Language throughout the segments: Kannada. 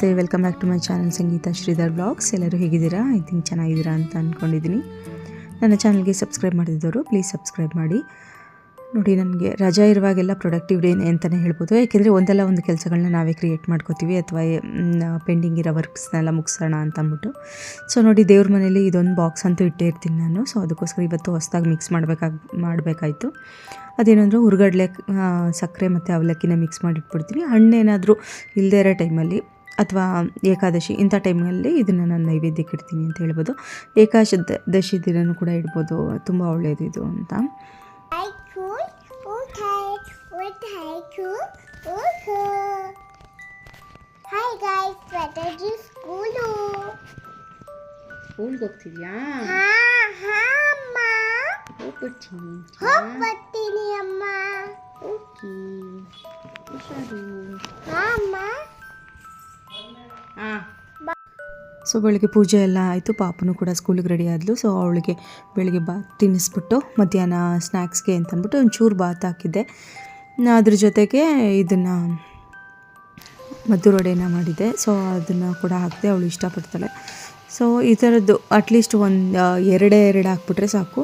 ನಮಸ್ತೆ welcome back to my channel Sangeetha Sridhar vlogs ಎಲ್ಲರೂ ಹೇಗಿದ್ದೀರಾ? ಐ ಥಿಂಕ್ ಚೆನ್ನಾಗಿದ್ದೀರಾ ಅಂತ ಅಂದ್ಕೊಂಡಿದ್ದೀನಿ ನನ್ನ ಚಾನಲ್ಗೆ ಸಬ್ಸ್ಕ್ರೈಬ್ ಮಾಡಿದ್ದವರು ಪ್ಲೀಸ್ ಸಬ್ಸ್ಕ್ರೈಬ್ ಮಾಡಿ. ನೋಡಿ, ನನಗೆ ರಜಾ ಇರುವಾಗೆಲ್ಲ ಪ್ರೊಡಕ್ಟಿವ್ ಡೇ ಅಂತಲೇ ಹೇಳ್ಬೋದು. ಏಕೆಂದರೆ ಒಂದಲ್ಲ ಒಂದು ಕೆಲಸಗಳನ್ನ ನಾವೇ ಕ್ರಿಯೇಟ್ ಮಾಡ್ಕೋತೀವಿ, ಅಥವಾ ಪೆಂಡಿಂಗ್ ಇರೋ ವರ್ಕ್ಸ್ನೆಲ್ಲ ಮುಗಿಸೋಣ ಅಂತ ಅಂದ್ಬಿಟ್ಟು. ಸೊ ನೋಡಿ, ದೇವ್ರ ಮನೇಲಿ ಇದೊಂದು ಬಾಕ್ಸ್ ಅಂತೂ ಇಟ್ಟೇ ಇರ್ತೀನಿ ನಾನು. ಸೊ ಅದಕ್ಕೋಸ್ಕರ ಇವತ್ತು ಹೊಸದಾಗಿ ಮಿಕ್ಸ್ ಮಾಡಬೇಕಾಗಿ, ಮಾಡಬೇಕಾಯಿತು. ಅದೇನಂದ್ರೆ ಹುರ್ಗಡ್ಲೆ ಸಕ್ಕರೆ ಮತ್ತು ಅವಲಕ್ಕಿನ ಮಿಕ್ಸ್ ಮಾಡಿಟ್ಬಿಡ್ತೀನಿ. ಹಣ್ಣೇನಾದರೂ ಇಲ್ಲದೇ ಇರೋ ಟೈಮಲ್ಲಿ ಅಥವಾ ಏಕಾದಶಿ ಇಂಥ ಟೈಮಲ್ಲಿ ಇದನ್ನು ನಾನು ನೈವೇದ್ಯಕ್ಕೆ ಇಡ್ತೀನಿ ಅಂತ ಹೇಳ್ಬೋದು. ಏಕಾದಶಿ ದಿನನೂ ಕೂಡ ಇಡ್ಬೋದು. ತುಂಬ ಒಳ್ಳೆಯದು ಇದು ಅಂತ. Hi guys, Strategy School. ಸ್ಕೂಲ್ಗೆ ಹೋಗ್ತಿದ್ಯಾ? ಹಾ ಹಾ ಅಮ್ಮ. ಹೋಗ್ಬಿಡ್ತೀನಿ ಹೋಗ್ಬರ್ತೀನಿ ಅಮ್ಮ. ಓಕೆ. ಹುಷಾರು. ಹಾ ಅಮ್ಮ. ಸೊ ಬೆಳಗ್ಗೆ ಪೂಜೆ ಎಲ್ಲ ಆಯಿತು. ಪಾಪನು ಕೂಡ ಸ್ಕೂಲಿಗೆ ರೆಡಿ ಆದಳು ಸೊ ಅವಳಿಗೆ ಬೆಳಿಗ್ಗೆ ಬಾತ್ ತಿನ್ನಿಸ್ಬಿಟ್ಟು ಮಧ್ಯಾಹ್ನ ಸ್ನ್ಯಾಕ್ಸ್ಗೆ ಅಂತಂದ್ಬಿಟ್ಟು ಒಂಚೂರು ಬಾತ್ ಹಾಕಿದ್ದೆ. ಅದ್ರ ಜೊತೆಗೆ ಇದನ್ನು ಮದ್ದೂರೊಡೆನ ಮಾಡಿದ್ದೆ. ಸೊ ಅದನ್ನು ಕೂಡ ಹಾಕಿದೆ ಅವಳು ಇಷ್ಟಪಡ್ತಾಳೆ. ಸೊ ಈ ಥರದ್ದು ಅಟ್ಲೀಸ್ಟ್ ಒಂದು ಎರಡೇ ಎರಡು ಹಾಕ್ಬಿಟ್ರೆ ಸಾಕು.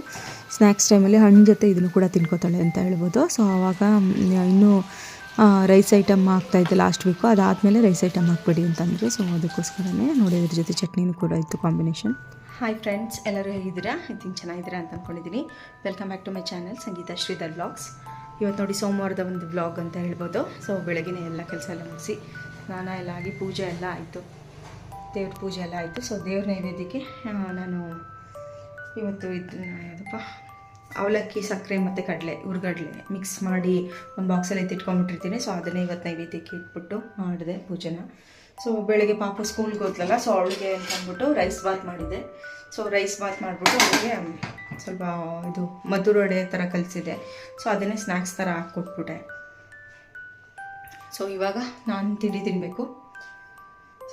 ಸ್ನ್ಯಾಕ್ಸ್ ಟೈಮಲ್ಲಿ ಹಣ್ಣು ಜೊತೆ ಇದನ್ನು ಕೂಡ ತಿನ್ಕೋತಾಳೆ ಅಂತ ಹೇಳ್ಬೋದು. ಸೊ ಆವಾಗ ಇನ್ನೂ ರೈಸ್ ಐಟಮ್ ಹಾಕ್ತಾಯಿದ್ದೆ ಲಾಸ್ಟ್ ವೀಕು ಅದಾದಮೇಲೆ ರೈಸ್ ಐಟಮ್ ಹಾಕ್ಬಿಡಿ ಅಂತಂದರು. ಸೊ ಅದಕ್ಕೋಸ್ಕರನೇ ನೋಡಿ ಅದ್ರ ಜೊತೆ ಚಟ್ನಿನೂ ಕೂಡ ಇತ್ತು ಕಾಂಬಿನೇಷನ್ ಹಾಯ್ ಫ್ರೆಂಡ್ಸ್ ಎಲ್ಲರೂ ಹೇಗಿದ್ದೀರಾ? ಥಿಂಕ್ ಚೆನ್ನಾಗಿದ್ದೀರಾ ಅಂತ ಅಂದ್ಕೊಂಡಿದ್ದೀನಿ welcome back to my channel Sangeetha Sridhar vlogs ಇವತ್ತು ನೋಡಿ ಸೋಮವಾರದ ಒಂದು ಬ್ಲಾಗ್ ಅಂತ ಹೇಳ್ಬೋದು. ಸೊ ಬೆಳಗಿನ ಎಲ್ಲ ಕೆಲಸ ಎಲ್ಲ ಮುಗಿಸಿ ಸ್ನಾನ ಎಲ್ಲ ಆಗಿ ಪೂಜೆ ಎಲ್ಲ ಆಯಿತು. ದೇವ್ರ ಪೂಜೆ ಎಲ್ಲ ಆಯಿತು. ಸೊ ದೇವ್ರ ನೈವೇದ್ಯಕ್ಕೆ ನಾನು ಇವತ್ತು ಇದನ್ನ ಯಾವುದಪ್ಪ? ಅವಲಕ್ಕಿ, ಸಕ್ಕರೆ ಮತ್ತು ಕಡಲೆ, ಹುರ್ಗಡ್ಲೆ ಮಿಕ್ಸ್ ಮಾಡಿ ಒಂದು ಬಾಕ್ಸಲ್ಲಿ ಎತ್ತಿಟ್ಕೊಂಡ್ಬಿಟ್ಟಿರ್ತೀನಿ. ಸೊ ಅದನ್ನೇ ಇವತ್ತು ನೈವೇದ್ಯಕ್ಕೆ ಇಟ್ಬಿಟ್ಟು ಮಾಡಿದೆ ಪೂಜೆನ. ಸೊ ಬೆಳಗ್ಗೆ ಪಾಪ ಸ್ಕೂಲ್ಗೆ ಹೋದ್ಲಲ್ಲ ಸೊ ಅವಳಿಗೆ ಅಂತ ಅಂದ್ಬಿಟ್ಟು ರೈಸ್ ಬಾತ್ ಮಾಡಿದೆ. ಸೊ ರೈಸ್ ಬಾತ್ ಮಾಡಿಬಿಟ್ಟು ಅವಳಿಗೆ ಸ್ವಲ್ಪ ಇದು ಮಧುರ ವಡೆ ಥರ ಕಲಿಸಿದೆ. ಸೊ ಅದನ್ನೇ ಸ್ನ್ಯಾಕ್ಸ್ ಥರ ಹಾಕ್ಕೊಟ್ಬಿಟ್ಟೆ. ಸೊ ಇವಾಗ ನಾನು ತಿಂಡಿ ತಿನ್ನಬೇಕು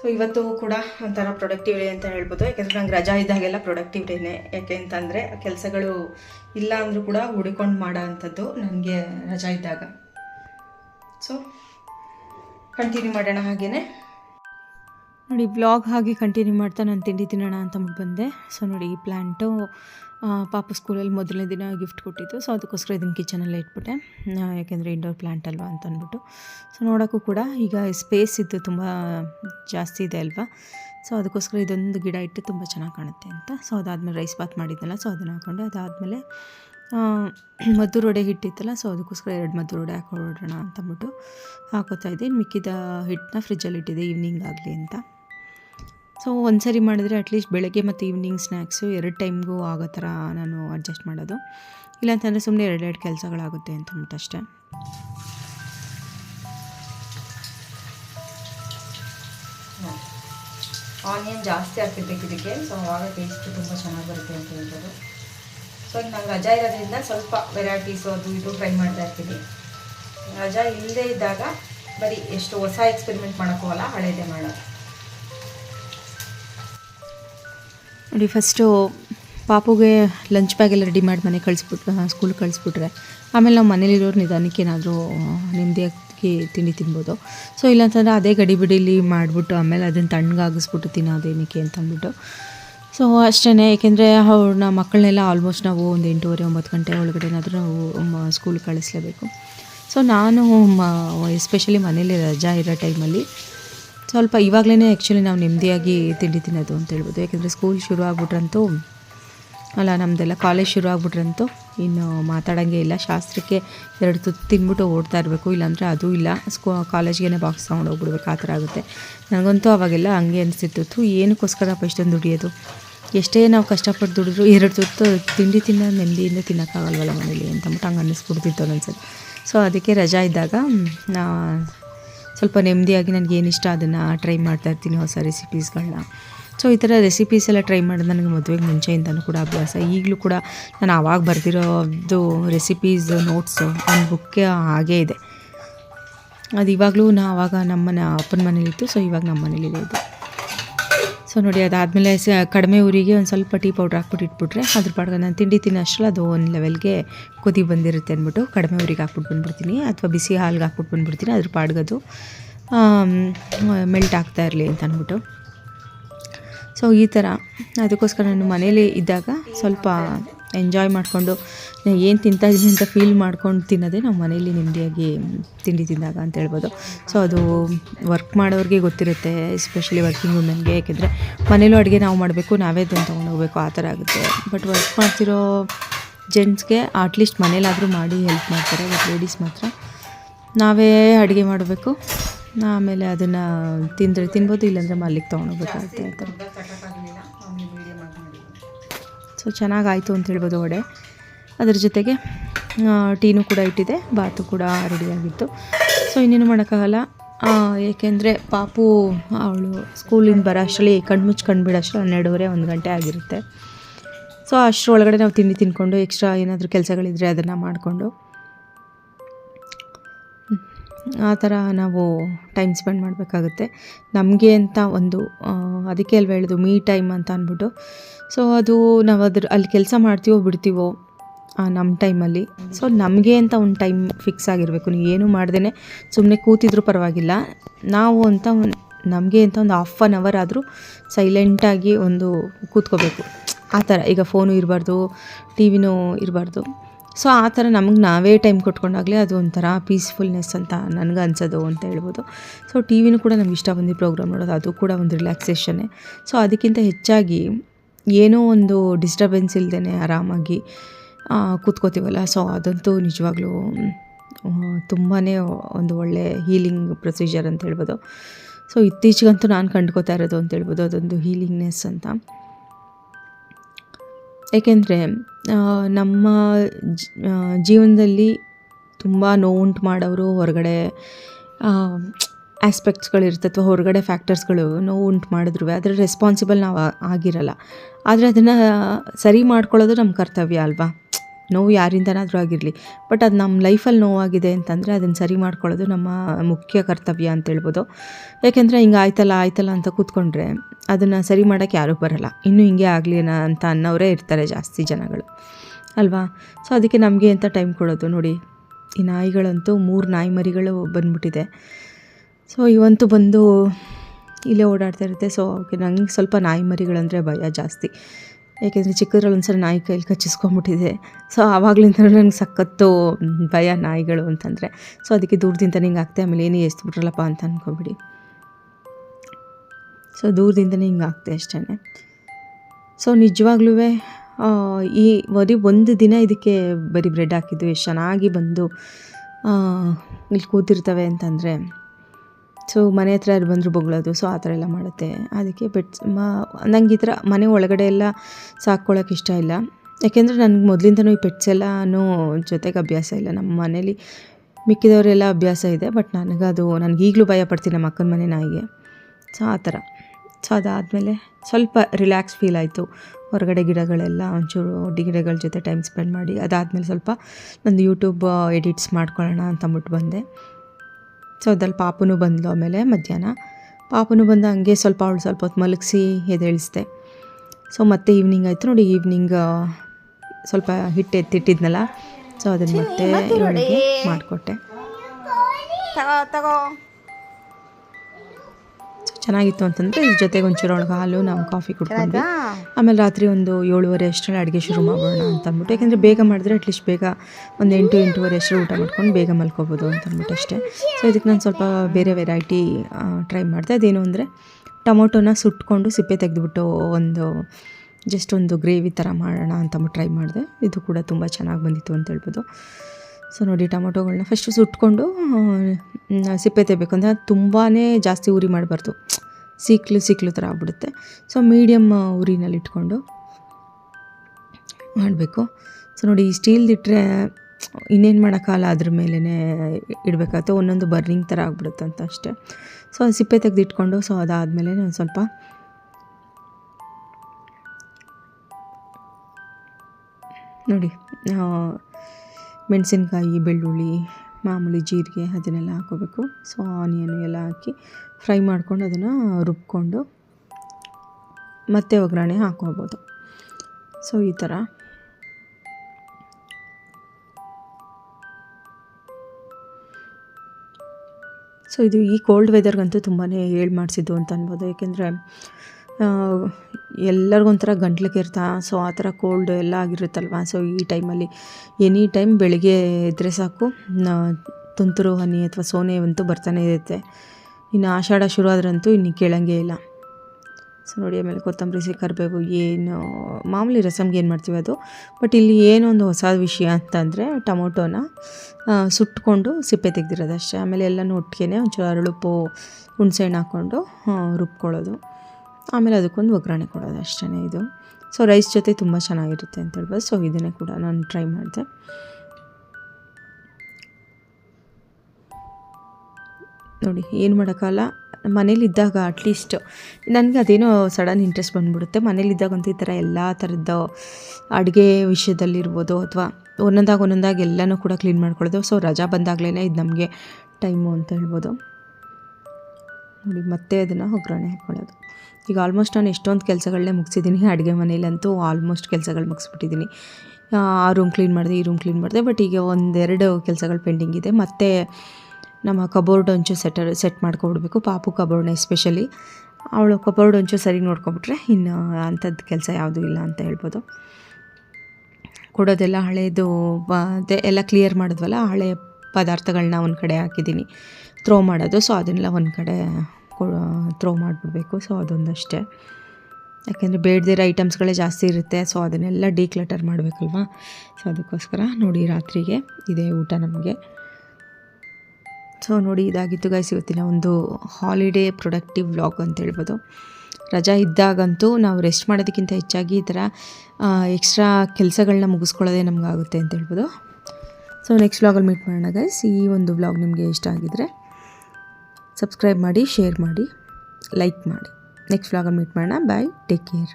ಸೊ ಇವತ್ತು ಕೂಡ ಒಂಥರ ಪ್ರೊಡಕ್ಟಿವ್ ಡೇ ಅಂತ ಹೇಳ್ಬೋದು. ಯಾಕೆಂದರೆ ನಂಗೆ ರಜಾ ಇದ್ದಾಗೆಲ್ಲ ಪ್ರೊಡಕ್ಟಿವ್ ಡೇನೇ ಯಾಕೆ ಅಂತಂದರೆ ಕೆಲಸಗಳು ಇಲ್ಲ ಅಂದರೂ ಕೂಡ ಹುಡುಕೊಂಡು ಮಾಡೋ ಅಂಥದ್ದು ನನಗೆ ರಜಾ ಇದ್ದಾಗ. ಸೊ ಕಂಟಿನ್ಯೂ ಮಾಡೋಣ ಹಾಗೇನೆ. ನೋಡಿ ಬ್ಲಾಗ್ ಹಾಗೆ ಕಂಟಿನ್ಯೂ ಮಾಡ್ತಾ ನಾನು ತಿಂಡಿ ತಿನ್ನೋಣ ಅಂತ ಬಂದೆ. ಸೊ ನೋಡಿ, ಈ ಪ್ಲ್ಯಾಂಟು ಪಾಪ ಸ್ಕೂಲಲ್ಲಿ ಮೊದಲನೇ ದಿನ ಗಿಫ್ಟ್ ಕೊಟ್ಟಿತ್ತು ಸೊ ಅದಕ್ಕೋಸ್ಕರ ಇದನ್ನು ಕಿಚನಲ್ಲೇ ಇಟ್ಬಿಟ್ಟೆ. ಯಾಕೆಂದರೆ ಇಂಡೋರ್ ಪ್ಲ್ಯಾಂಟ್ ಅಲ್ವಾ ಅಂತ ಅಂದ್ಬಿಟ್ಟು. ಸೊ ನೋಡೋಕ್ಕೂ ಕೂಡ ಈಗ ಸ್ಪೇಸ್ ಇದ್ದು ತುಂಬ ಜಾಸ್ತಿ ಇದೆ ಅಲ್ವಾ? ಸೊ ಅದಕ್ಕೋಸ್ಕರ ಇದೊಂದು ಗಿಡ ಇಟ್ಟು ತುಂಬ ಚೆನ್ನಾಗಿ ಕಾಣುತ್ತೆ ಅಂತ. ಸೊ ಅದಾದಮೇಲೆ ರೈಸ್ ಬಾತ್ ಮಾಡಿದ್ನಲ್ಲ ಸೊ ಅದನ್ನು ಹಾಕ್ಕೊಂಡೆ ಅದಾದಮೇಲೆ ಮದ್ದೂರು ವಡೆ ಹಿಟ್ಟಿತ್ತಲ್ಲ ಸೊ ಅದಕ್ಕೋಸ್ಕರ ಎರಡು ಮದ್ದೂರು ವಡೆ ಹಾಕೊಳ್ಳೋಣ ಅಂತ ಅಂದ್ಬಿಟ್ಟು ಹಾಕೋತಾ ಇದ್ದೀನಿ. ಮಿಕ್ಕಿದ ಹಿಟ್ಟನ್ನ ಫ್ರಿಜ್ಜಲ್ಲಿ ಇಟ್ಟಿದ್ದೆ ಈವ್ನಿಂಗ್ ಆಗಲಿ ಅಂತ. ಸೊ ಒಂದು ಸರಿ ಮಾಡಿದ್ರೆ ಅಟ್ಲೀಸ್ಟ್ ಬೆಳಗ್ಗೆ ಮತ್ತು ಈವ್ನಿಂಗ್ ಸ್ನ್ಯಾಕ್ಸು ಎರಡು ಟೈಮ್ಗೂ ಆಗೋ ಥರ ನಾನು ಅಡ್ಜಸ್ಟ್ ಮಾಡೋದು. ಇಲ್ಲಾಂತಂದರೆ ಸುಮ್ಮನೆ ಎರಡೆರಡು ಕೆಲಸಗಳಾಗುತ್ತೆ ಅಂತ ಅಷ್ಟೇ. ಆನಿಯನ್ ಜಾಸ್ತಿ ಹಾಕಿರ್ಬೇಕು ಇದಕ್ಕೆ. ಸೊ ಆವಾಗ ಟೇಸ್ಟ್ ತುಂಬ ಚೆನ್ನಾಗಿ ಬರುತ್ತೆ ಅಂತ ಹೇಳ್ಬೋದು. ಸೊ ಈಗ ನಂಗೆ ರಜಾ ಇರೋದ್ರಿಂದ ಸ್ವಲ್ಪ ವೆರೈಟೀಸು ಅದು ಇದು ಟ್ರೈ ಮಾಡ್ತಾ ಇರ್ತೀನಿ. ರಜಾ ಇಲ್ಲದೇ ಇದ್ದಾಗ ಬರೀ ಎಷ್ಟು ಹೊಸ ಎಕ್ಸ್ಪೆರಿಮೆಂಟ್ ಮಾಡೋಕ್ಕೋಗಲ್ಲ ಹಳೇದೇ ಮಾಡೋದು. ನೋಡಿ ಫಸ್ಟು ಪಾಪುಗೆ ಲಂಚ್ ಬ್ಯಾಗ್ ಎಲ್ಲ ರೆಡಿ ಮಾಡಿ ಮನೆ ಕಳಿಸ್ಬಿಟ್ಟು ಸ್ಕೂಲ್ ಕಳಿಸ್ಬಿಟ್ರೆ. ಆಮೇಲೆ ನಾವು ಮನೇಲಿರೋರು ನಿಧಾನಕ್ಕೆ ಏನಾದರೂ ನೆಮ್ಮದಿಯಾಗಿ ತಿಂಡಿ ತಿನ್ಬೋದು. ಸೊ ಇಲ್ಲಾಂತಂದರೆ ಅದೇ ಗಡಿಬಿಡಿಲಿ ಮಾಡಿಬಿಟ್ಟು, ಆಮೇಲೆ ಅದನ್ನು ತಣ್ಣಗಾಗಿಸ್ಬಿಟ್ಟು ತಿನ್ನೋದೇನಕ್ಕೆ ಅಂತ ಅಂದ್ಬಿಟ್ಟು ಸೊ ಅಷ್ಟೇ ಏಕೆಂದರೆ ಅವ್ರನ್ನ ಮಕ್ಕಳನ್ನೆಲ್ಲ ಆಲ್ಮೋಸ್ಟ್ ನಾವು ಒಂದು ಎಂಟೂವರೆ, ಒಂಬತ್ತು ಗಂಟೆ ಒಳಗಡೆ ಏನಾದರೂ ನಾವು ಸ್ಕೂಲ್ ಕಳಿಸ್ಲೇಬೇಕು. ಸೊ ನಾನು ಎಸ್ಪೆಷಲಿ ಮನೇಲಿ ರಜಾ ಇರೋ ಟೈಮಲ್ಲಿ ಸ್ವಲ್ಪ ಇವಾಗಲೇ ಆ್ಯಕ್ಚುಲಿ ನಾವು ನೆಮ್ಮದಿಯಾಗಿ ತಿಂಡಿ ತಿನ್ನೋದು ಅಂತ ಹೇಳ್ಬೋದು. ಯಾಕೆಂದರೆ ಸ್ಕೂಲ್ ಶುರು ಆಗ್ಬಿಟ್ರಂತೂ, ಅಲ್ಲ ನಮ್ಮದೆಲ್ಲ ಕಾಲೇಜ್ ಶುರು ಆಗ್ಬಿಟ್ರಂತೂ ಇನ್ನು ಮಾತಾಡೋಂಗೆ ಇಲ್ಲ. ಶಾಸ್ತ್ರಕ್ಕೆ ಎರಡು ತುತ್ತು ತಿಂದ್ಬಿಟ್ಟು ಓಡ್ತಾ ಇರಬೇಕು. ಇಲ್ಲಾಂದರೆ ಅದು ಇಲ್ಲ. ಸ್ಕೂ ಕಾಲೇಜ್ಗೆ ಬಾಕ್ಸ್ ತೊಗೊಂಡು ಹೋಗ್ಬಿಡ್ಬೇಕು. ಆ ಥರ ಆಗುತ್ತೆ. ನನಗಂತೂ ಅವಾಗೆಲ್ಲ ಹಂಗೆ ಅನಿಸ್ತಿತ್ತು ಏನಕ್ಕೋಸ್ಕರ ಇಷ್ಟೊಂದು ದುಡಿಯೋದು? ಎಷ್ಟೇ ನಾವು ಕಷ್ಟಪಟ್ಟು ದುಡಿದ್ರು ಎರಡು ತುತ್ತು ತಿಂಡಿ ತಿನ್ನೋ ನೆಮ್ಮದಿಯಿಂದ ತಿನ್ನೋಕ್ಕಾಗಲ್ವಲ್ಲ ಮನೇಲಿ ಅಂತ ಅಂದ್ಬಿಟ್ಟು ಹಂಗೆ ಅನ್ನಿಸ್ಬಿಡ್ತಿತ್ತು ಒಂದೊಂದ್ಸಲ. ಸೊ ಅದಕ್ಕೆ ರಜಾ ಇದ್ದಾಗ ಸ್ವಲ್ಪ ನೆಮ್ಮದಿಯಾಗಿ ನನಗೆ ಏನಿಷ್ಟ ಅದನ್ನು ಟ್ರೈ ಮಾಡ್ತಾ ಇರ್ತೀನಿ ಹೊಸ ರೆಸಿಪೀಸ್ಗಳನ್ನ ಸೊ ಈ ಥರ ರೆಸಿಪೀಸ್ ಎಲ್ಲ ಟ್ರೈ ಮಾಡೋದು ನನಗೆ ಮದುವೆಗೆ ಮುಂಚೆಯಿಂದನೂ ಕೂಡ ಅಭ್ಯಾಸ. ಈಗಲೂ ಕೂಡ ನಾನು ಆವಾಗ ಬರೆದಿರೋದು ರೆಸಿಪೀಸ್ ನೋಟ್ಸು ಒಂದು ಬುಕ್ಕೆ ಹಾಗೇ ಇದೆ. ಅದು ಇವಾಗಲೂ ನಾ ಆವಾಗ ನಮ್ಮನ ಅಪ್ಪನ ಮನೇಲಿತ್ತು ಸೊ ಇವಾಗ ನಮ್ಮ ಮನೇಲಿದೆ ಇದು ಸೊ ನೋಡಿ, ಅದಾದಮೇಲೆ ಕಡಿಮೆ ಊರಿಗೆ ಒಂದು ಸ್ವಲ್ಪ ಟೀ ಪೌಡ್ರ್ ಹಾಕ್ಬಿಟ್ಟು ಇಟ್ಬಿಟ್ರೆ ಅದ್ರ ಪಾಡ್ಗೆ ನಾನು ತಿಂಡಿ ತಿನ್ನೋ ಅಷ್ಟರಲ್ಲಿ ಅದು ಒಂದು ಲೆವೆಲ್ಗೆ ಕುದಿ ಬಂದಿರುತ್ತೆ ಅಂದ್ಬಿಟ್ಟು ಕಡಿಮೆ ಊರಿಗೆ ಹಾಕ್ಬಿಟ್ಟು ಬಂದ್ಬಿಡ್ತೀನಿ. ಅಥವಾ ಬಿಸಿ ಹಾಲ್ಗೆ ಹಾಕ್ಬಿಟ್ಟು ಬಂದ್ಬಿಡ್ತೀನಿ, ಅದ್ರ ಪಾಡ್ಗದು ಮೆಲ್ಟ್ ಆಗ್ತಾ ಇರಲಿ ಅಂತ ಅಂದ್ಬಿಟ್ಟು ಸೊ ಈ ಥರ ಅದಕ್ಕೋಸ್ಕರ ನಾನು ಮನೇಲಿ ಇದ್ದಾಗ ಸ್ವಲ್ಪ ಎಂಜಾಯ್ ಮಾಡಿಕೊಂಡು ಏನು ತಿಂತಾ ಇದ್ದೀನಿ ಅಂತ ಫೀಲ್ ಮಾಡ್ಕೊಂಡು ತಿನ್ನೋದೇ ನಾವು ಮನೇಲಿ ನೆಮ್ಮದಿಯಾಗಿ ತಿಂಡಿ ತಿಂದಾಗ ಅಂತ ಹೇಳ್ಬೋದು. ಸೊ ಅದು ವರ್ಕ್ ಮಾಡೋರಿಗೆ ಗೊತ್ತಿರುತ್ತೆ ಎಸ್ಪೆಷಲಿ ವರ್ಕಿಂಗ್ ವುಮೆನ್ಗೆ ಯಾಕೆಂದರೆ ಮನೇಲೂ ಅಡುಗೆ ನಾವು ಮಾಡಬೇಕು, ನಾವೇ ಅದನ್ನು ತೊಗೊಂಡೋಗ್ಬೇಕು ಆ ಥರ ಆಗುತ್ತೆ. ಬಟ್ ವರ್ಕ್ ಮಾಡ್ತಿರೋ ಜೆಂಟ್ಸ್ಗೆ ಅಟ್ಲೀಸ್ಟ್ ಮನೇಲಾದರೂ ಮಾಡಿ ಹೆಲ್ಪ್ ಮಾಡ್ತಾರೆ ಬಟ್ ಲೇಡೀಸ್ ಮಾತ್ರ ನಾವೇ ಅಡುಗೆ ಮಾಡಬೇಕು, ಆಮೇಲೆ ಅದನ್ನು ತಿಂದರೆ ತಿನ್ಬೋದು, ಇಲ್ಲಾಂದರೆ ಮಲ್ಲಿಗೆ ತೊಗೊಂಡೋಗ್ಬೇಕಾಗುತ್ತೆ ಆ ಸೊ ಚೆನ್ನಾಗಾಯಿತು ಅಂತ ಹೇಳ್ಬೋದು ವಡೆ. ಅದ್ರ ಜೊತೆಗೆ ಟೀನು ಕೂಡ ಇಟ್ಟಿದೆ, ಬಾತು ಕೂಡ ರೆಡಿಯಾಗಿತ್ತು. ಸೊ ಇನ್ನೇನು ಮಾಡೋಕ್ಕಾಗಲ್ಲ. ಏಕೆಂದರೆ ಪಾಪು, ಅವಳು ಸ್ಕೂಲಿಂದ ಬರೋ ಅಷ್ಟರಲ್ಲಿ ಕಣ್ಣು ಮುಚ್ಕೊಂಡು ಅಷ್ಟರಲ್ಲಿ ಹನ್ನೆರಡುವರೆ, ಒಂದು ಗಂಟೆ ಆಗಿರುತ್ತೆ. ಸೊ ಅಷ್ಟರೊಳಗಡೆ ನಾವು ತಿಂಡಿ ತಿನ್ಕೊಂಡು, ಎಕ್ಸ್ಟ್ರಾ ಏನಾದರೂ ಕೆಲಸಗಳಿದ್ರೆ ಅದನ್ನು ಮಾಡಿಕೊಂಡು ಆ ಥರ ನಾವು ಟೈಮ್ ಸ್ಪೆಂಡ್ ಮಾಡಬೇಕಾಗುತ್ತೆ. ನಮಗೆ ಅಂತ ಒಂದು ಅದಕ್ಕೆ ಅಲ್ವ ಹೇಳೋದು, ಮೀ ಟೈಮ್ ಅಂತ ಅಂದ್ಬಿಟ್ಟು. ಸೊ, ಅದು ನಾವು ಅದ್ರ, ಅಲ್ಲಿ ಕೆಲಸ ಮಾಡ್ತೀವೋ ಬಿಡ್ತೀವೋ ನಮ್ಮ ಟೈಮಲ್ಲಿ. ಸೊ, ನಮಗೆ ಅಂತ ಒಂದು ಟೈಮ್ ಫಿಕ್ಸ್ ಆಗಿರಬೇಕು. ನೀವು ಏನೂ ಮಾಡ್ದೇ ಸುಮ್ಮನೆ ಕೂತಿದ್ರೂ ಪರವಾಗಿಲ್ಲ. ನಾವು ಅಂತ ಒಂದು ನಮಗೆ ಅಂತ ಒಂದು ಹಾಫ್ ಆನ್ ಅವರ್ ಆದರೂ ಸೈಲೆಂಟಾಗಿ ಒಂದು ಕೂತ್ಕೋಬೇಕು. ಆ ಥರ. ಈಗ ಫೋನು ಇರಬಾರ್ದು ಟಿ ವಿನೂ ಇರಬಾರ್ದು. ಸೊ, ಆ ಥರ ನಮಗೆ ನಾವೇ ಟೈಮ್ ಕೊಟ್ಕೊಂಡಾಗಲೇ ಅದು ಒಂಥರ ಪೀಸ್ಫುಲ್ನೆಸ್ ಅಂತ ನನಗೆ ಅನ್ಸೋದು ಅಂತ ಹೇಳ್ಬೋದು. ಸೊ, ಟಿ ವಿನೂ ಕೂಡ ನಮ್ಗೆ ಇಷ್ಟ ಬಂದು ಪ್ರೋಗ್ರಾಮ್ ನೋಡೋದು. ಅದು ಕೂಡ ಒಂದು ರಿಲ್ಯಾಕ್ಸೇಷನ್ನೇ ಸೊ, ಅದಕ್ಕಿಂತ ಹೆಚ್ಚಾಗಿ ಏನೋ ಒಂದು ಡಿಸ್ಟರ್ಬೆನ್ಸ್ ಇಲ್ಲದೇ ಆರಾಮಾಗಿ ಕೂತ್ಕೋತೀವಲ್ಲ. ಸೊ, ಅದಂತೂ ನಿಜವಾಗ್ಲೂ ತುಂಬಾ ಒಂದು ಒಳ್ಳೆ ಹೀಲಿಂಗ್ ಪ್ರೊಸೀಜರ್ ಅಂತ ಹೇಳ್ಬೋದು. ಸೊ, ಇತ್ತೀಚೆಗಂತೂ ನಾನು ಕಂಡ್ಕೋತಾ ಇರೋದು ಅಂತ ಹೇಳ್ಬೋದು. ಅದೊಂದು ಹೀಲಿಂಗ್ನೆಸ್ ಅಂತ. ಏಕೆಂದರೆ ನಮ್ಮ ಜೀವನದಲ್ಲಿ ತುಂಬ ನೋವುಂಟು ಮಾಡೋರು, ಹೊರಗಡೆ ಆಸ್ಪೆಕ್ಟ್ಸ್ಗಳಿರುತ್ತೆ ಅಥವಾ ಹೊರಗಡೆ ಫ್ಯಾಕ್ಟರ್ಸ್ಗಳು ನೋವು ಉಂಟು ಮಾಡಿದ್ರು ಅದರ ರೆಸ್ಪಾನ್ಸಿಬಲ್ ನಾವು ಆಗಿರಲ್ಲ. ಆದರೆ ಅದನ್ನು ಸರಿ ಮಾಡ್ಕೊಳ್ಳೋದು ನಮ್ಮ ಕರ್ತವ್ಯ ಅಲ್ವಾ? ನೋವು ಯಾರಿಂದನಾದರೂ ಆಗಿರಲಿ. ಬಟ್ ಅದು ನಮ್ಮ ಲೈಫಲ್ಲಿ ನೋವಾಗಿದೆ ಅಂತಂದರೆ ಅದನ್ನು ಸರಿ ಮಾಡ್ಕೊಳ್ಳೋದು ನಮ್ಮ ಮುಖ್ಯ ಕರ್ತವ್ಯ ಅಂತ ಹೇಳ್ಬೋದು. ಯಾಕೆಂದರೆ ಹಿಂಗೆ ಆಯ್ತಲ್ಲ ಆಯ್ತಲ್ಲ ಅಂತ ಕೂತ್ಕೊಂಡ್ರೆ ಅದನ್ನು ಸರಿ ಮಾಡೋಕ್ಕೆ ಯಾರೂ ಬರಲ್ಲ. ಇನ್ನೂ ಹಿಂಗೆ ಆಗಲಿ ಅಂತ ಅನ್ನೋರೇ ಇರ್ತಾರೆ ಜಾಸ್ತಿ ಜನಗಳು. ಅಲ್ವಾ? ಸೊ ಅದಕ್ಕೆ ನಮಗೆ ಅಂತ ಟೈಮ್ ಕೊಡೋದು ನೋಡಿ. ಈ ನಾಯಿಗಳಂತೂ ಮೂರು ನಾಯಿ ಮರಿಗಳು ಬಂದ್ಬಿಟ್ಟಿದೆ. ಸೊ ಇವಂತೂ ಬಂದು ಇಲ್ಲೇ ಓಡಾಡ್ತಾ ಇರುತ್ತೆ. ಸೊ ಓಕೆ ನಂಗೆ ಸ್ವಲ್ಪ ನಾಯಿ ಮರಿಗಳಂದರೆ ಭಯ ಜಾಸ್ತಿ. ಯಾಕೆಂದರೆ ಚಿಕ್ಕದ್ರಲ್ಲಿ ಒಂದ್ಸಲ ನಾಯಿ ಕೈಲಿ ಕಚ್ಚಿಸ್ಕೊಂಬಿಟ್ಟಿದೆ. ಸೊ ಆವಾಗಲಿಂದ ನನಗೆ ಸಖತ್ತು ಭಯ ನಾಯಿಗಳು ಅಂತಂದರೆ. ಸೊ ಅದಕ್ಕೆ ದೂರದಿಂದ ಹಿಂಗೆ ಆಗ್ತೆ. ಆಮೇಲೆ ಏನೇ ಎಸ್ಬಿಟ್ರಲ್ಲಪ್ಪ ಅಂತ ಅಂದ್ಕೊಬಿಡಿ ಸೊ ದೂರದಿಂದ ಹಿಂಗೆ ಆಗ್ತೆ ಅಷ್ಟೇ ಸೊ ನಿಜವಾಗ್ಲೂ ಈ ಬರೀ ಒಂದು ದಿನ ಇದಕ್ಕೆ ಬರೀ ಬ್ರೆಡ್ ಹಾಕಿದ್ದು, ಎಷ್ಟು ಚೆನ್ನಾಗಿ ಬಂದು ಇಲ್ಲಿ ಕೂತಿರ್ತವೆ ಅಂತಂದರೆ ಸೊ ಮನೆ ಹತ್ರ ಯಾರು ಬಂದರು ಬೊಗಳೋದು ಸೊ ಆ ಥರ ಎಲ್ಲ ಮಾಡುತ್ತೆ. ಅದಕ್ಕೆ ಪೆಟ್ಸ್ ಮಾ, ನಂಗೆ ಈ ಥರ ಮನೆ ಒಳಗಡೆ ಎಲ್ಲ ಸಾಕ್ಕೊಳ್ಳೋಕೆ ಇಷ್ಟ ಇಲ್ಲ. ಯಾಕೆಂದರೆ ನನಗೆ ಮೊದಲಿಂದನೂ ಈ ಪೆಟ್ಸ್ ಎಲ್ಲನೂ ಜೊತೆಗೆ ಅಭ್ಯಾಸ ಇಲ್ಲ. ನಮ್ಮ ಮನೇಲಿ ಮಿಕ್ಕಿದವರೆಲ್ಲ ಅಭ್ಯಾಸ ಇದೆ ಬಟ್ ನನಗದು ನನಗೆ ಈಗಲೂ ಭಯ ಪಡ್ತೀನಿ ನಮ್ಮ ಅಕ್ಕನ ಮನೆ ನಾಯಿಗೆ. ಸೊ ಆ ಥರ. ಸೊ ಅದಾದಮೇಲೆ ಸ್ವಲ್ಪ ರಿಲ್ಯಾಕ್ಸ್ ಫೀಲ್ ಆಯಿತು. ಹೊರಗಡೆ ಗಿಡಗಳೆಲ್ಲ ಒಂಚೂರು ಗಿಡಗಳ ಜೊತೆ ಟೈಮ್ ಸ್ಪೆಂಡ್ ಮಾಡಿ, ಅದಾದಮೇಲೆ ಸ್ವಲ್ಪ ನಂದು ಯೂಟ್ಯೂಬ್ ಎಡಿಟ್ಸ್ ಮಾಡ್ಕೊಳ್ಳೋಣ ಅಂತ ಅಂದ್ಬಿಟ್ಟು ಬಂದೆ. ಸೊ ಅದ್ರಲ್ಲಿ ಪಾಪುನು ಬಂದಳು ಆಮೇಲೆ ಮಧ್ಯಾಹ್ನ. ಪಾಪುನು ಬಂದ ಹಂಗೆ ಸ್ವಲ್ಪ ಅವಳು ಸ್ವಲ್ಪ ಹೊತ್ತು ಮಲಗಿಸಿ ಎದೇಳಿಸ್ದೆ ಸೊ ಮತ್ತೆ ಈವ್ನಿಂಗ್ ಆಯಿತು ನೋಡಿ ಈವ್ನಿಂಗ್ ಸ್ವಲ್ಪ ಹಿಟ್ಟು ಎತ್ತಿಟ್ಟಿದ್ನಲ್ಲ ಸೊ ಅದನ್ನು ಮತ್ತೆ ಇವಳಿಗೆ ಮಾಡಿಕೊಟ್ಟೆ. ತಗೋ. ಚೆನ್ನಾಗಿತ್ತು ಅಂತಂದರೆ ಇದ್ರ ಜೊತೆಗೆ ಒಂಚೂರು ಒಳಗೆ ಹಾಲು, ನಾವು ಕಾಫಿ ಕುಡ್ಕೊಂಡ್ವಿ. ಆಮೇಲೆ ರಾತ್ರಿ ಒಂದು ಏಳುವರೆ ಅಷ್ಟರಲ್ಲಿ ಅಡುಗೆ ಶುರು ಮಾಡೋಣ ಅಂತ ಅಂದ್ಬಿಟ್ಟು. ಯಾಕೆಂದರೆ ಬೇಗ ಮಾಡಿದ್ರೆ ಅಟ್ಲೀಸ್ಟ್ ಬೇಗ ಒಂದು ಎಂಟು, ಎಂಟೂವರೆ ಅಷ್ಟರಲ್ಲಿ ಊಟ ಮಾಡ್ಕೊಂಡು ಬೇಗ ಮಲ್ಕೋಬೋದು ಅಂತ ಅಂದ್ಬಿಟ್ಟು ಅಷ್ಟೇ. ಸೊ ಇದಕ್ಕೆ ನಾನು ಸ್ವಲ್ಪ ಬೇರೆ ವೆರೈಟಿ ಟ್ರೈ ಮಾಡಿದೆ. ಅದೇನು ಅಂದರೆ ಟೊಮೊಟೊನ ಸುಟ್ಕೊಂಡು ಸಿಪ್ಪೆ ತೆಗೆದುಬಿಟ್ಟು ಒಂದು ಜಸ್ಟ್ ಒಂದು ಗ್ರೇವಿ ಥರ ಮಾಡೋಣ ಅಂತ ಅಂದ್ಬಿಟ್ಟು ಟ್ರೈ ಮಾಡಿದೆ. ಇದು ಕೂಡ ತುಂಬ ಚೆನ್ನಾಗಿ ಬಂದಿತ್ತು ಅಂತ ಹೇಳ್ಬೋದು. ಸೊ ನೋಡಿ ಟೊಮೊಟೊಗಳನ್ನ ಫಸ್ಟು ಸುಟ್ಕೊಂಡು ಸಿಪ್ಪೆ ತೆಗೆಬೇಕು. ಅಂದರೆ ತುಂಬಾ ಜಾಸ್ತಿ ಉರಿ ಮಾಡಬಾರ್ದು. ಸೀಕ್ಲು ಸೀಕ್ಲು ಥರ ಆಗ್ಬಿಡುತ್ತೆ. ಸೊ ಮೀಡಿಯಮ್ ಉರಿನಲ್ಲಿ ಇಟ್ಕೊಂಡು ಮಾಡಬೇಕು. ಸೊ ನೋಡಿ ಈ ಸ್ಟೀಲ್ದಿಟ್ಟರೆ ಇನ್ನೇನು ಮಾಡೋಕ್ಕಾಗಲ್ಲ ಅದ್ರ ಮೇಲೇ ಇಡಬೇಕಾಗುತ್ತೆ. ಒಂದೊಂದು ಬರ್ನಿಂಗ್ ಥರ ಆಗ್ಬಿಡುತ್ತೆ ಅಂತ ಅಷ್ಟೇ. ಸೊ ಅದು ಸಿಪ್ಪೆ ತೆಗೆದಿಟ್ಕೊಂಡು, ಸೊ ಅದಾದಮೇಲೆ ಒಂದು ಸ್ವಲ್ಪ ನೋಡಿ ಮೆಣಸಿನ್ಕಾಯಿ, ಬೆಳ್ಳುಳ್ಳಿ, ಮಾಮೂಲಿ ಜೀರಿಗೆ ಅದನ್ನೆಲ್ಲ ಹಾಕೋಬೇಕು ಸೊ ಆನಿಯನ್ ಎಲ್ಲ ಹಾಕಿ ಫ್ರೈ ಮಾಡ್ಕೊಂಡು ಅದನ್ನು ರುಬ್ಕೊಂಡು ಮತ್ತೆ ಒಗ್ಗರಣೆ ಹಾಕೋಬೋದು ಸೊ ಈ ಥರ. ಸೊ ಇದು ಈ ಕೋಲ್ಡ್ ವೆದರ್ಗಂತೂ ತುಂಬಾ ಹೇಳಿ ಮಾಡಿಸಿದ್ದು ಅಂತ ಅನ್ಬೋದು. ಏಕೆಂದರೆ ಎಲ್ಲರಿಗೊಂಥರ ಗಂಟ್ಲು ಕೆರೆತ ಸೊ ಆ ಥರ ಕೋಲ್ಡ್ ಎಲ್ಲ ಆಗಿರುತ್ತಲ್ವ? ಸೊ ಈ ಟೈಮಲ್ಲಿ ಎನಿ ಟೈಮ್ ಬೆಳಿಗ್ಗೆ ಇದ್ದರೆ ಸಾಕು ತುಂತುರು ಹನಿ ಅಥವಾ ಸೋನೆ ಅಂತೂ ಬರ್ತಾನೆ ಇರುತ್ತೆ. ಇನ್ನು ಆಷಾಢ ಶುರು ಆದ್ರಂತೂ ಇನ್ನು ಕೇಳಂಗೇ ಇಲ್ಲ. ಸೊ ನೋಡಿ, ಆಮೇಲೆ ಕೊತ್ತಂಬರಿ ಕರಿಬೇವು, ಏನು, ಮಾಮೂಲಿ ರಸಮ್ಗೆ ಏನು ಮಾಡ್ತೀವಿ ಅದು? ಬಟ್ ಇಲ್ಲಿ ಏನೋ ಒಂದು ಹೊಸ ವಿಷಯ ಅಂತಂದರೆ ಟೊಮೊಟೊನ ಸುಟ್ಕೊಂಡು ಸಿಪ್ಪೆ ತೆಗ್ದಿರೋದು ಅಷ್ಟೇ ಆಮೇಲೆ ಎಲ್ಲನೂ ಒಟ್ಟಿಗೆ ಒಂಚೂರು ಅರಳುಪ್ಪು, ಹುಣ್ಸೆಹಣ್ಣು ಹಾಕ್ಕೊಂಡು ರುಬ್ಕೊಳ್ಳೋದು. ಆಮೇಲೆ ಅದಕ್ಕೊಂದು ಒಗ್ಗರಣೆ ಕೊಡೋದು ಅಷ್ಟೇ ಇದು. ಸೊ ರೈಸ್ ಜೊತೆ ತುಂಬ ಚೆನ್ನಾಗಿರುತ್ತೆ ಅಂತ ಹೇಳ್ಬೋದು. ಸೊ ಇದನ್ನೇ ಕೂಡ ನಾನು ಟ್ರೈ ಮಾಡಿದೆ. ನೋಡಿ, ಏನು ಮಾಡೋಕ್ಕಲ್ಲ, ಮನೇಲಿದ್ದಾಗ ಅಟ್ಲೀಸ್ಟ್ ನನಗೆ ಅದೇನೋ ಸಡನ್ ಇಂಟ್ರೆಸ್ಟ್ ಬಂದ್ಬಿಡುತ್ತೆ. ಮನೇಲಿದ್ದಾಗಂತೂ ಈ ಥರ ಎಲ್ಲ ಥರದ ಅಡುಗೆ ವಿಷಯದಲ್ಲಿರ್ಬೋದು ಅಥವಾ ಒಂದೊಂದಾಗಿ ಒಂದೊಂದಾಗಿ ಎಲ್ಲನೂ ಕೂಡ ಕ್ಲೀನ್ ಮಾಡ್ಕೊಳ್ಳೋದು. ಸೊ ರಜಾ ಬಂದಾಗಲೇ ಇದು ನಮಗೆ ಟೈಮು ಅಂತ ಹೇಳ್ಬೋದು. ನೋಡಿ, ಮತ್ತೆ ಅದನ್ನು ಒಗ್ಗರಣೆ ಹಾಕ್ಕೊಳ್ಳೋದು. ಈಗ ಆಲ್ಮೋಸ್ಟ್ ನಾನು ಎಷ್ಟೊಂದು ಕೆಲಸಗಳನ್ನೇ ಮುಗಿಸಿದ್ದೀನಿ. ಅಡುಗೆ ಮನೇಲಂತೂ ಆಲ್ಮೋಸ್ಟ್ ಕೆಲಸಗಳು ಮುಗಿಸ್ಬಿಟ್ಟಿದ್ದೀನಿ. ಆ ರೂಮ್ ಕ್ಲೀನ್ ಮಾಡಿದೆ, ಈ ರೂಮ್ ಕ್ಲೀನ್ ಮಾಡಿದೆ ಬಟ್ ಈಗ ಒಂದೆರಡು ಕೆಲಸಗಳು ಪೆಂಡಿಂಗ್ ಇದೆ. ಮತ್ತು ನಮ್ಮ ಕಬೋರ್ಡ್ ಒಂಚು ಸೆಟರ್ ಸೆಟ್ ಮಾಡ್ಕೊಬಿಡ್ಬೇಕು, ಪಾಪು ಕಬೋರ್ಡ್ನ ಎಸ್ಪೆಷಲಿ ಅವಳು ಕಬೋರ್ಡ್ ಒಂಚೂರು ಸರಿ ನೋಡ್ಕೊಬಿಟ್ರೆ ಇನ್ನು ಅಂಥದ್ದು ಕೆಲಸ ಯಾವುದೂ ಇಲ್ಲ ಅಂತ ಹೇಳ್ಬೋದು. ಕೊಡೋದೆಲ್ಲ ಹಳೇದು ಎಲ್ಲ ಕ್ಲಿಯರ್ ಮಾಡಿದ್ವಲ್ಲ, ಹಳೆ ಪದಾರ್ಥಗಳನ್ನ ಒಂದು ಕಡೆ ಹಾಕಿದ್ದೀನಿ. ಥ್ರೋ ಮಾಡೋದು ಸೊ ಅದನ್ನೆಲ್ಲ ಒಂದು ಕಡೆ ಥ್ರೋ ಮಾಡಿಬಿಡ್ಬೇಕು. ಸೊ ಅದೊಂದಷ್ಟೇ. ಯಾಕೆಂದರೆ ಬೇಡದಿರೋ ಐಟಮ್ಸ್ಗಳೇ ಜಾಸ್ತಿ ಇರುತ್ತೆ. ಸೊ ಅದನ್ನೆಲ್ಲ ಡಿಕ್ಲಟರ್ ಮಾಡಬೇಕಲ್ವಾ? ಸೊ ಅದಕ್ಕೋಸ್ಕರ ನೋಡಿ ರಾತ್ರಿಗೆ ಇದೇ ಊಟ ನಮಗೆ. ಸೊ ನೋಡಿ ಇದಾಗಿತ್ತು ಗೈಸ್ ಇವತ್ತಿನ ಒಂದು ಹಾಲಿಡೇ ಪ್ರೊಡಕ್ಟಿವ್ ವ್ಲಾಗ್ ಅಂತ ಹೇಳ್ಬೋದು. ರಜಾ ಇದ್ದಾಗಂತೂ ನಾವು ರೆಸ್ಟ್ ಮಾಡೋದಕ್ಕಿಂತ ಹೆಚ್ಚಾಗಿ ಈ ಥರ ಎಕ್ಸ್ಟ್ರಾ ಕೆಲಸಗಳನ್ನ ಮುಗಿಸ್ಕೊಳ್ಳೋದೇ ನಮಗಾಗುತ್ತೆ ಅಂತ ಹೇಳ್ಬೋದು. ಸೊ ನೆಕ್ಸ್ಟ್ ವ್ಲಾಗಲ್ಲಿ ಮೀಟ್ ಮಾಡೋಣ ಗೈಸ್ ಈ ಒಂದು ವ್ಲಾಗ್ ನಿಮಗೆ ಇಷ್ಟ ಆಗಿದರೆ. ಸಬ್ಸ್ಕ್ರೈಬ್ ಮಾಡಿ ಶೇರ್ ಮಾಡಿ ಲೈಕ್ ಮಾಡಿ. ನೆಕ್ಸ್ಟ್ ವ್ಲಾಗಲ್ಲಿ ಮೀಟ್ ಮಾಡೋಣ. Bye take care